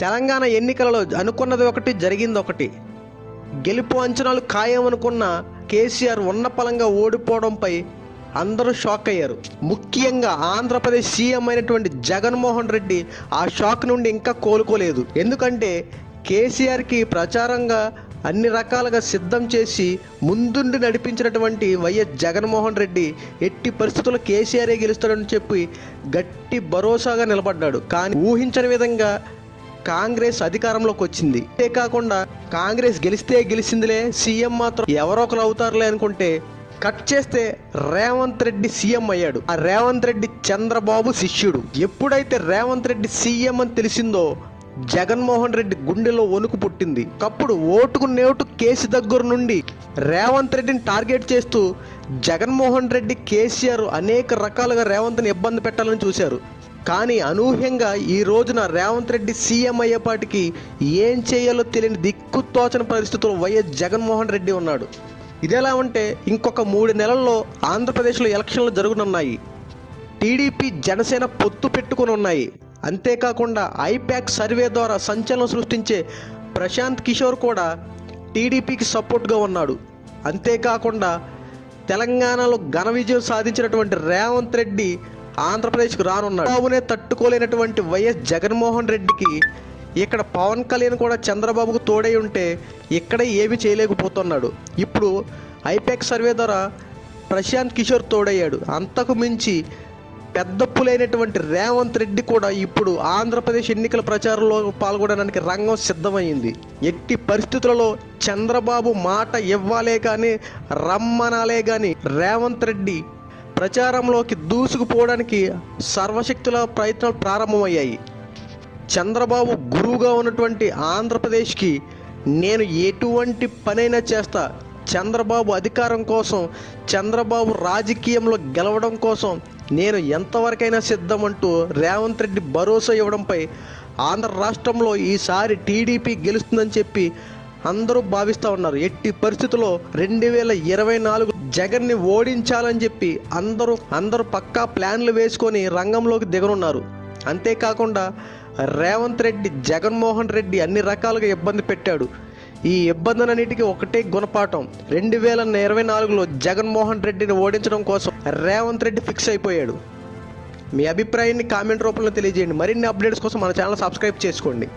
తెలంగాణ ఎన్నికలలో అనుకున్నది ఒకటి జరిగింది ఒకటి. గెలుపు అంచనాలు ఖాయం అనుకున్న కేసీఆర్ ఉన్నపలంగా ఓడిపోవడంపై అందరూ షాక్ అయ్యారు. ముఖ్యంగా ఆంధ్రప్రదేశ్ సీఎం అయినటువంటి జగన్మోహన్ రెడ్డి ఆ షాక్ నుండి ఇంకా కోలుకోలేదు. ఎందుకంటే కేసీఆర్కి ప్రచారంగా అన్ని రకాలుగా సిద్ధం చేసి ముందుండి నడిపించినటువంటి వైఎస్ జగన్మోహన్ రెడ్డి ఎట్టి పరిస్థితుల్లో కేసీఆరే గెలుస్తాడని చెప్పి గట్టి భరోసాగా నిలబడ్డాడు. కానీ ఊహించని విధంగా కాంగ్రెస్ అధికారంలోకి వచ్చింది. అంతేకాకుండా కాంగ్రెస్ గెలిస్తే గెలిచిందిలే సీఎం మాత్రం ఎవరో ఒకరు అవుతారులే అనుకుంటే కట్ చేస్తే రేవంత్ రెడ్డి సీఎం అయ్యాడు. ఆ రేవంత్ రెడ్డి చంద్రబాబు శిష్యుడు. ఎప్పుడైతే రేవంత్ రెడ్డి సీఎం అని తెలిసిందో జగన్మోహన్ రెడ్డి గుండెలో వణుకు పుట్టింది. కప్పుడు ఓటుకు నేటు కేసు దగ్గర నుండి రేవంత్ రెడ్డిని టార్గెట్ చేస్తూ జగన్మోహన్ రెడ్డి కేసీఆర్ అనేక రకాలుగా రేవంత్ని ఇబ్బంది పెట్టాలని చూశారు. కానీ అనూహ్యంగా ఈ రోజున రేవంత్ రెడ్డి సీఎం అయ్యేపాటికి ఏం చేయాలో తెలియని దిక్కు తోచని పరిస్థితుల్లో వైఎస్ జగన్మోహన్ రెడ్డి ఉన్నాడు. ఇదెలా ఉంటే ఇంకొక మూడు నెలల్లో ఆంధ్రప్రదేశ్లో ఎలక్షన్లు జరుగునున్నాయి. టీడీపీ జనసేన పొత్తు పెట్టుకుని ఉన్నాయి. అంతేకాకుండా ఐప్యాక్ సర్వే ద్వారా సంచలనం సృష్టించే ప్రశాంత్ కిషోర్ కూడా టీడీపీకి సపోర్ట్గా ఉన్నాడు. అంతేకాకుండా తెలంగాణలో ఘన విజయం సాధించినటువంటి రేవంత్ రెడ్డి ఆంధ్రప్రదేశ్కు రానున్నాడు. బాబునే తట్టుకోలేనటువంటి వైఎస్ జగన్మోహన్ రెడ్డికి ఇక్కడ పవన్ కళ్యాణ్ కూడా చంద్రబాబుకు తోడై ఉంటే ఇక్కడే ఏమీ చేయలేకపోతున్నాడు. ఇప్పుడు ఐపెక్ సర్వే ద్వారా ప్రశాంత్ కిషోర్ తోడయ్యాడు. అంతకు మించి పెద్ద పులైనటువంటి రేవంత్ రెడ్డి కూడా ఇప్పుడు ఆంధ్రప్రదేశ్ ఎన్నికల ప్రచారంలో పాల్గొనడానికి రంగం సిద్ధమైంది. ఎట్టి పరిస్థితులలో చంద్రబాబు మాట ఇవ్వాలే కానీ రమ్మనాలే కానీ రేవంత్ రెడ్డి ప్రచారంలోకి దూసుకుపోవడానికి సర్వశక్తుల ప్రయత్నాలు ప్రారంభమయ్యాయి. చంద్రబాబు గురువుగా ఉన్నటువంటి ఆంధ్రప్రదేశ్కి నేను ఎటువంటి పనైనా చేస్తా. చంద్రబాబు అధికారం కోసం చంద్రబాబు రాజకీయంలో గెలవడం కోసం నేను ఎంతవరకైనా సిద్ధం అంటూ రేవంత్ రెడ్డి భరోసా ఇవ్వడంపై ఆంధ్ర రాష్ట్రంలో ఈసారి టీడీపీ గెలుస్తుందని చెప్పి అందరూ భావిస్తూ ఉన్నారు. ఎట్టి పరిస్థితుల్లో రెండు వేల ఇరవై నాలుగు జగన్ని ఓడించాలని చెప్పి అందరూ అందరూ పక్కా ప్లాన్లు వేసుకొని రంగంలోకి దిగనున్నారు. అంతేకాకుండా రేవంత్ రెడ్డి జగన్మోహన్ రెడ్డి అన్ని రకాలుగా ఇబ్బంది పెట్టాడు. ఈ ఇబ్బందులన్నిటికీ ఒకటే గుణపాఠం. రెండు వేల ఇరవై నాలుగులో జగన్మోహన్ రెడ్డిని ఓడించడం కోసం రేవంత్ రెడ్డి ఫిక్స్ అయిపోయాడు. మీ అభిప్రాయాన్ని కామెంట్ రూపంలో తెలియజేయండి. మరిన్ని అప్డేట్స్ కోసం మన ఛానల్ సబ్స్క్రైబ్ చేసుకోండి.